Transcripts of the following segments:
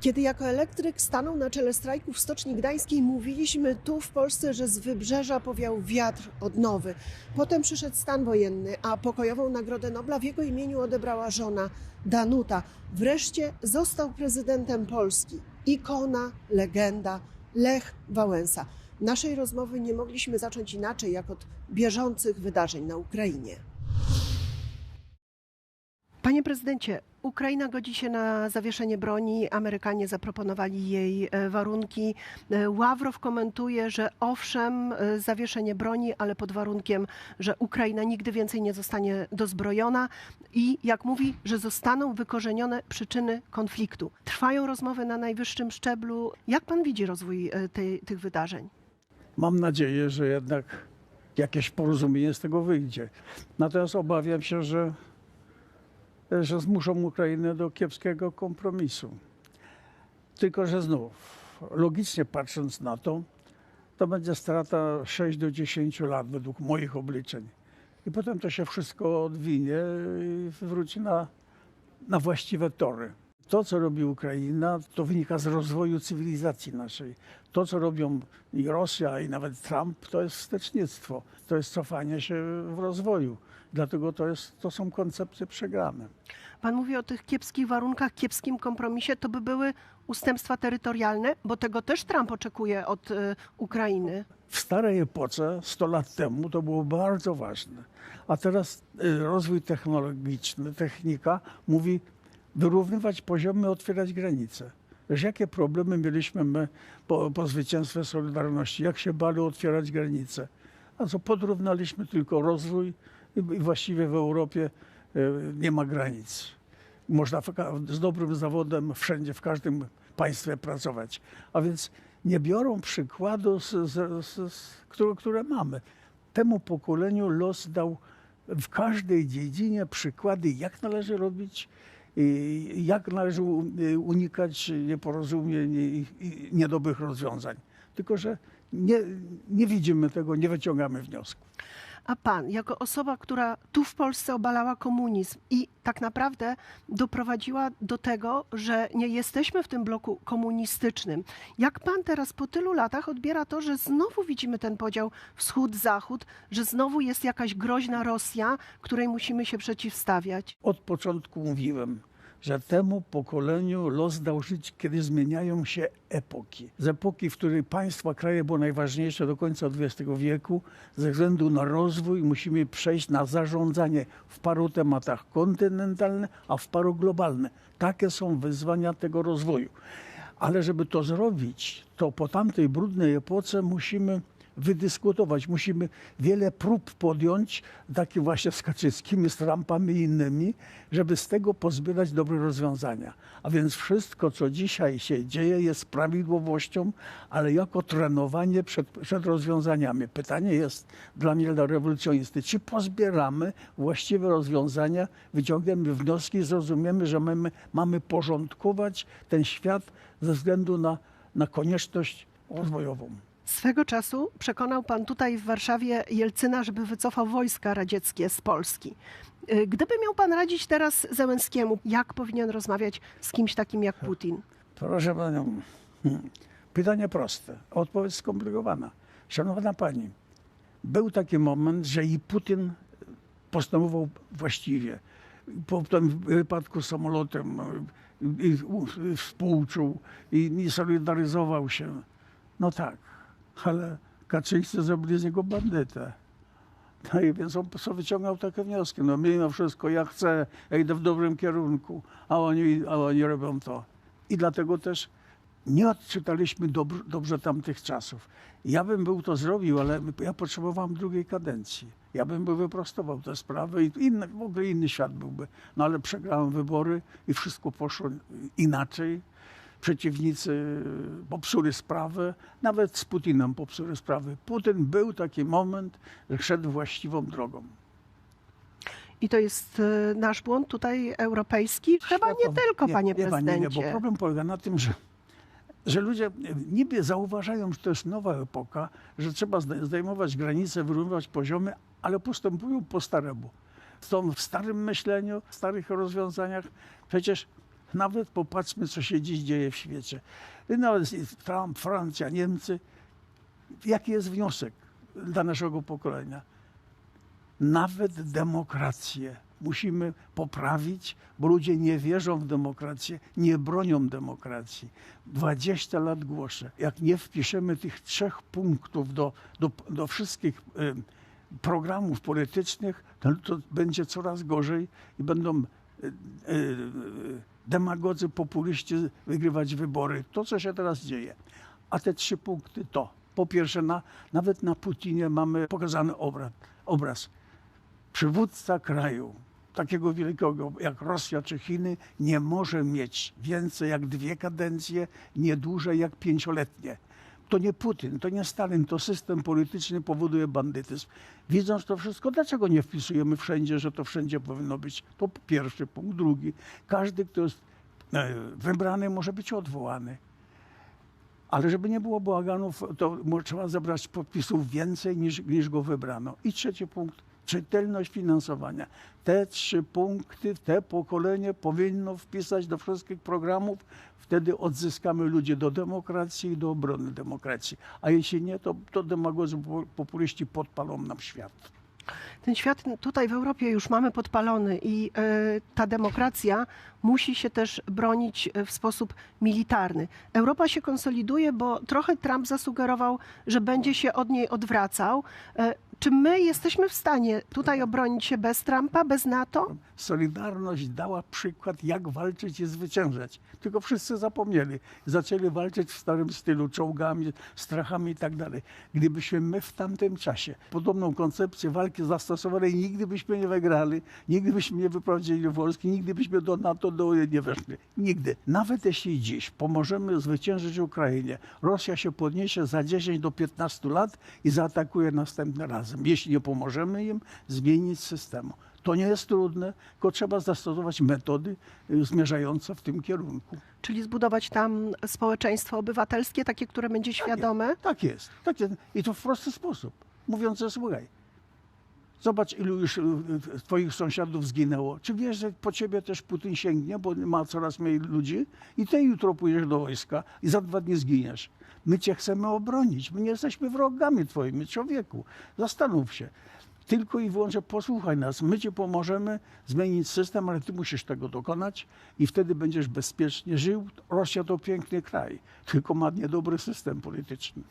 Kiedy jako elektryk stanął na czele strajku w Stoczni Gdańskiej, mówiliśmy tu w Polsce, że z wybrzeża powiał wiatr odnowy. Potem przyszedł stan wojenny, a pokojową Nagrodę Nobla w jego imieniu odebrała żona Danuta. Wreszcie został prezydentem Polski. Ikona, legenda Lech Wałęsa. Naszej rozmowy nie mogliśmy zacząć inaczej jak od bieżących wydarzeń na Ukrainie. Panie prezydencie, Ukraina godzi się na zawieszenie broni. Amerykanie zaproponowali jej e, warunki. E, Ławrow komentuje, że owszem, e, zawieszenie broni, ale pod warunkiem, że Ukraina nigdy więcej nie zostanie dozbrojona i, jak mówi, że zostaną wykorzenione przyczyny konfliktu. Trwają rozmowy na najwyższym szczeblu. Jak pan widzi rozwój tych wydarzeń? Mam nadzieję, że jednak jakieś porozumienie z tego wyjdzie. Natomiast obawiam się, że, że zmuszą Ukrainę do kiepskiego kompromisu. Tylko, że znów, logicznie patrząc na to, to będzie strata 6 do 10 lat według moich obliczeń. I potem to się wszystko odwinie i wróci na, na właściwe tory. To, co robi Ukraina, to wynika z rozwoju cywilizacji naszej. To, co robią i Rosja, i nawet Trump, to jest wstecznictwo. To jest cofanie się w rozwoju. Dlatego to, jest, to są koncepcje przegrane. Pan mówi o tych kiepskich warunkach, kiepskim kompromisie. To by były ustępstwa terytorialne, bo tego też Trump oczekuje od e, Ukrainy. W starej epoce, 100 lat temu, to było bardzo ważne. A teraz y, rozwój technologiczny, technika mówi wyrównywać poziomy, otwierać granice. Wiesz, jakie problemy mieliśmy my po, po zwycięstwie Solidarności? Jak się bali otwierać granice? A co podrównaliśmy tylko rozwój i, i właściwie w Europie y, nie ma granic. Można z dobrym zawodem wszędzie, w każdym państwie pracować. A więc nie biorą przykładu, z, z, z, z, które, które mamy. Temu pokoleniu los dał w każdej dziedzinie przykłady, jak należy robić, jak należy y, unikać nieporozumień i, i niedobrych rozwiązań. Tylko, że nie, nie widzimy tego, nie wyciągamy wniosków. A pan, jako osoba, która tu w Polsce obalała komunizm i tak naprawdę doprowadziła do tego, że nie jesteśmy w tym bloku komunistycznym, jak pan teraz po tylu latach odbiera to, że znowu widzimy ten podział wschód-zachód, że znowu jest jakaś groźna Rosja, której musimy się przeciwstawiać? Od początku mówiłem, że temu pokoleniu los dał żyć, kiedy zmieniają się epoki. Z epoki, w której państwa, kraje było najważniejsze do końca XX wieku, ze względu na rozwój musimy przejść na zarządzanie w paru tematach kontynentalne, a w paru globalne. Takie są wyzwania tego rozwoju. Ale żeby to zrobić, to po tamtej brudnej epoce musimy wydyskutować, musimy wiele prób podjąć, takie właśnie z Kaczyńskimi, z Trumpami i innymi, żeby z tego pozbierać dobre rozwiązania. A więc wszystko, co dzisiaj się dzieje, jest prawidłowością, ale jako trenowanie przed, przed rozwiązaniami. Pytanie jest dla mnie, dla rewolucjonisty, czy pozbieramy właściwe rozwiązania, wyciągniemy wnioski i zrozumiemy, że mamy, mamy porządkować ten świat ze względu na, na konieczność rozwojową. Swego czasu przekonał pan tutaj w Warszawie Jelcyna, żeby wycofał wojska radzieckie z Polski. Y, Gdyby miał pan radzić teraz Zełenskiemu, jak powinien rozmawiać z kimś takim jak Putin? Proszę panią, hmm, pytanie proste, odpowiedź skomplikowana. Szanowna pani, był taki moment, że i Putin postępował właściwie. Po tym wypadku samolotem y, i współczuł i nie solidaryzował się. No tak, ale Kaczyńscy zrobili z niego bandytę. No i więc on sobie wyciągał takie wnioski. No mimo wszystko ja chcę, ja idę w dobrym kierunku, a oni, a oni robią to. I dlatego też nie odczytaliśmy dobr, dobrze tamtych czasów. Ja bym był to zrobił, ale ja potrzebowałem drugiej kadencji. Ja bym by wyprostował te sprawy i inny, w ogóle inny świat byłby. No ale przegrałem wybory i wszystko poszło inaczej. Przeciwnicy popsuli sprawę, nawet z Putinem popsuli sprawy. Putin był taki moment, że szedł właściwą drogą. I to jest y, nasz błąd tutaj europejski? Chyba nie tylko, panie nie, prezydencie. Nie, bo problem polega na tym, że, że ludzie niby zauważają, że to jest nowa epoka, że trzeba zdejmować granice, wyrównywać poziomy, ale postępują po staremu. Są w starym myśleniu, w starych rozwiązaniach. Przecież Nawet popatrzmy, co się dziś dzieje w świecie. Nawet Trump, Francja, Niemcy. Jaki jest wniosek dla naszego pokolenia? Nawet demokrację musimy poprawić, bo ludzie nie wierzą w demokrację, nie bronią demokracji. 20 lat głoszę. Jak nie wpiszemy tych trzech punktów do, do, do wszystkich em, programów politycznych, to, to będzie coraz gorzej i będą e, e, demagodzy, populiści wygrywać wybory. To, co się teraz dzieje. A te trzy punkty to, po pierwsze, na, nawet na Putinie mamy pokazany obraz, obraz. Przywódca kraju, takiego wielkiego jak Rosja czy Chiny, nie może mieć więcej jak dwie kadencje, nie dłużej jak pięcioletnie. To nie Putin, to nie Stalin, to system polityczny powoduje bandytyzm. Widząc to wszystko, dlaczego nie wpisujemy wszędzie, że to wszędzie powinno być? To pierwszy punkt. Drugi, każdy, kto jest e, wybrany, może być odwołany. Ale żeby nie było bałaganów, to trzeba zebrać podpisów więcej niż, niż go wybrano. I trzeci punkt, czytelność finansowania. Te trzy punkty, te pokolenie powinno wpisać do wszystkich programów. Wtedy odzyskamy ludzi do demokracji i do obrony demokracji. A jeśli nie, to, to demagodzy, po- populiści podpalą nam świat. Ten świat tutaj w Europie już mamy podpalony i e, ta demokracja musi się też bronić e, w sposób militarny. Europa się konsoliduje, bo trochę Trump zasugerował, że będzie się od niej odwracał. Czy my jesteśmy w stanie tutaj obronić się bez Trumpa, bez NATO? Solidarność dała przykład, jak walczyć i zwyciężać. Tylko wszyscy zapomnieli. Zaczęli walczyć w starym stylu, czołgami, strachami i tak dalej. Gdybyśmy my w tamtym czasie podobną koncepcję walki zastosowali, nigdy byśmy nie wygrali, nigdy byśmy nie wyprowadzili Polski, nigdy byśmy do NATO do nie weszli. Nigdy. Nawet jeśli dziś pomożemy zwyciężyć Ukrainie, Rosja się podniesie za 10 do 15 lat i zaatakuje następnym razem. Jeśli nie pomożemy im zmienić systemu. To nie jest trudne, tylko trzeba zastosować metody y, zmierzające w tym kierunku. Czyli zbudować tam społeczeństwo obywatelskie, takie, które będzie świadome? Tak jest. Tak jest. I to w prosty sposób. Mówiąc, że słuchaj, zobacz ilu już y, y, twoich sąsiadów zginęło. Czy wiesz, że po ciebie też Putin sięgnie, bo ma coraz mniej ludzi i ty jutro pójdziesz do wojska i za dwa dni zginiesz. My cię chcemy obronić. My nie jesteśmy wrogami twoimi, człowieku. Zastanów się. Tylko i wyłącznie posłuchaj nas. My ci pomożemy zmienić system, ale ty musisz tego dokonać i wtedy będziesz bezpiecznie żył. Rosja to piękny kraj, tylko ma niedobry system polityczny.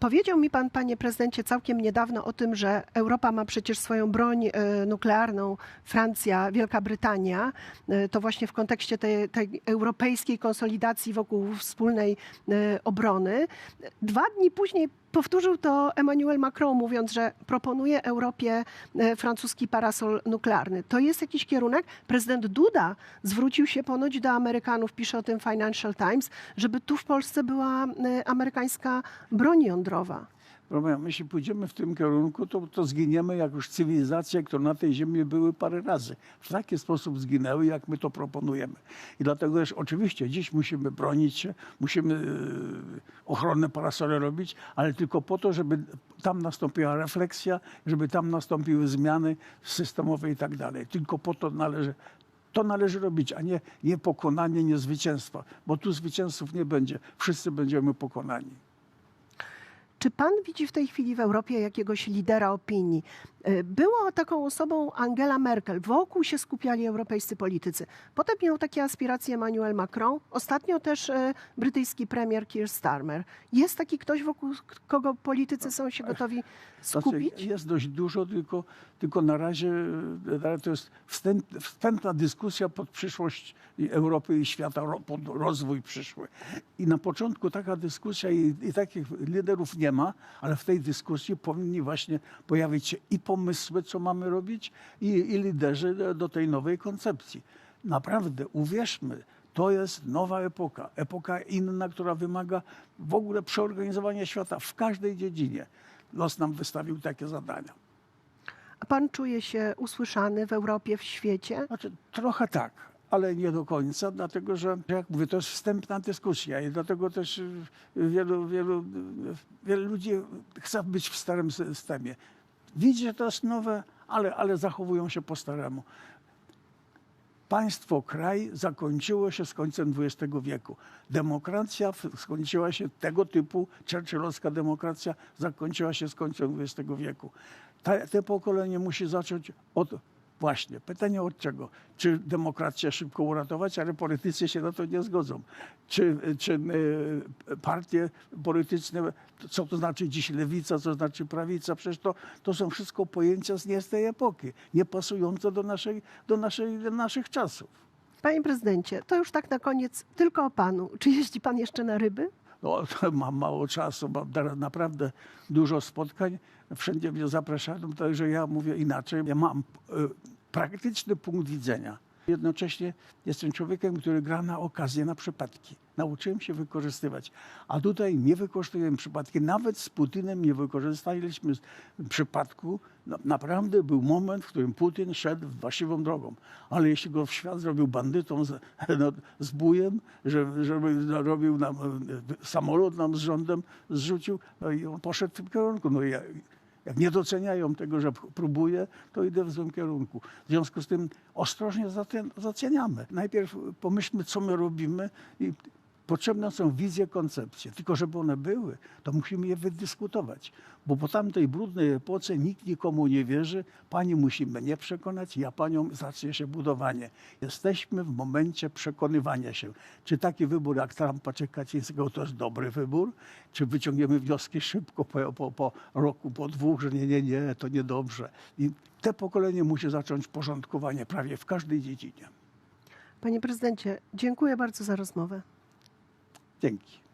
Powiedział mi pan, panie prezydencie, całkiem niedawno o tym, że Europa ma przecież swoją broń e, nuklearną, Francja, Wielka Brytania. E, To właśnie w kontekście tej, tej europejskiej konsolidacji wokół wspólnej e, obrony. Dwa dni później powtórzył to Emmanuel Macron, mówiąc, że proponuje Europie e, francuski parasol nuklearny. To jest jakiś kierunek? Prezydent Duda zwrócił się ponoć do Amerykanów, pisze o tym Financial Times, żeby tu w Polsce była e, amerykańska broń jądrowa. Rozumiem, jeśli pójdziemy w tym kierunku, to, to zginiemy jak już cywilizacje, które na tej ziemi były parę razy. W taki sposób zginęły, jak my to proponujemy. I dlatego też oczywiście dziś musimy bronić się, musimy e, ochronne parasole robić, ale tylko po to, żeby tam nastąpiła refleksja, żeby tam nastąpiły zmiany systemowe i tak dalej. Tylko po to należy to należy robić, a nie, nie pokonanie, nie zwycięstwo, bo tu zwycięzców nie będzie. Wszyscy będziemy pokonani. Czy pan widzi w tej chwili w Europie jakiegoś lidera opinii? E, Była taką osobą Angela Merkel. Wokół się skupiali europejscy politycy. Potem miał takie aspiracje Emmanuel Macron. Ostatnio też e, brytyjski premier Keir Starmer. Jest taki ktoś, wokół kogo politycy są się gotowi skupić? Znaczy, jest dość dużo, tylko, tylko na razie e, to jest wstęp, wstępna dyskusja pod przyszłość Europy i świata, pod rozwój przyszły. I na początku taka dyskusja i, i takich liderów nie ma, ale w tej dyskusji powinni właśnie pojawić się i pomysły, co mamy robić, i, i liderzy do- do tej nowej koncepcji. Naprawdę, uwierzmy, to jest nowa epoka. Epoka inna, która wymaga w ogóle przeorganizowania świata w każdej dziedzinie. Los nam wystawił takie zadania. A pan czuje się usłyszany w Europie, w świecie? Znaczy, trochę tak, ale nie do końca, dlatego że, jak mówię, to jest wstępna dyskusja i dlatego też y, wielu, wielu, wielu ludzi chce być w starym systemie. Widzi, że to jest nowe, ale, ale zachowują się po staremu. państwo, kraj zakończyło się z końcem XX wieku. Demokracja skończyła się tego typu, churchillowska demokracja zakończyła się z końcem XX wieku. Ta, te pokolenie musi zacząć od właśnie pytanie od czego? Czy demokrację szybko uratować, ale politycy się na to nie zgodzą. Czy, czy e, partie polityczne, co to znaczy dziś lewica, co znaczy prawica, przecież to, to są wszystko pojęcia z nie z tej epoki, nie pasujące do, naszej, do, naszej, do naszych czasów. Panie prezydencie, to już tak na koniec tylko o panu. Czy jeździ pan jeszcze na ryby? No, mam mało czasu, mam naprawdę dużo spotkań. Wszędzie mnie zapraszają, także ja mówię inaczej. Ja mam e, praktyczny punkt widzenia. Jednocześnie jestem człowiekiem, który gra na okazję, na przypadki. Nauczyłem się wykorzystywać. A tutaj nie wykorzystujemy przypadki. Nawet z Putinem nie wykorzystaliśmy przypadku. No, naprawdę był moment, w którym Putin szedł właściwą drogą. Ale jeśli go w świat zrobił bandytą, z, no, z bujem, że, żeby robił nam, e, samolot nam z rządem zrzucił, no i on poszedł w tym kierunku. No ja, jak nie doceniają tego, że próbuję, to idę w złym kierunku. W związku z tym ostrożnie zaceniamy. Najpierw pomyślmy, co my robimy i potrzebne są wizje, koncepcje. Tylko żeby one były, to musimy je wydyskutować. Bo po tamtej brudnej epoce nikt nikomu nie wierzy. Pani musi mnie przekonać, ja panią zacznie się budowanie. Jesteśmy w momencie przekonywania się. Czy taki wybór jak Trumpa czy Kaczyńskiego to jest dobry wybór? Czy wyciągniemy wnioski szybko po, po, po roku, po dwóch, że nie, nie, nie, to niedobrze. I te pokolenie musi zacząć porządkowanie prawie w każdej dziedzinie. Panie prezydencie, dziękuję bardzo za rozmowę. Thank you.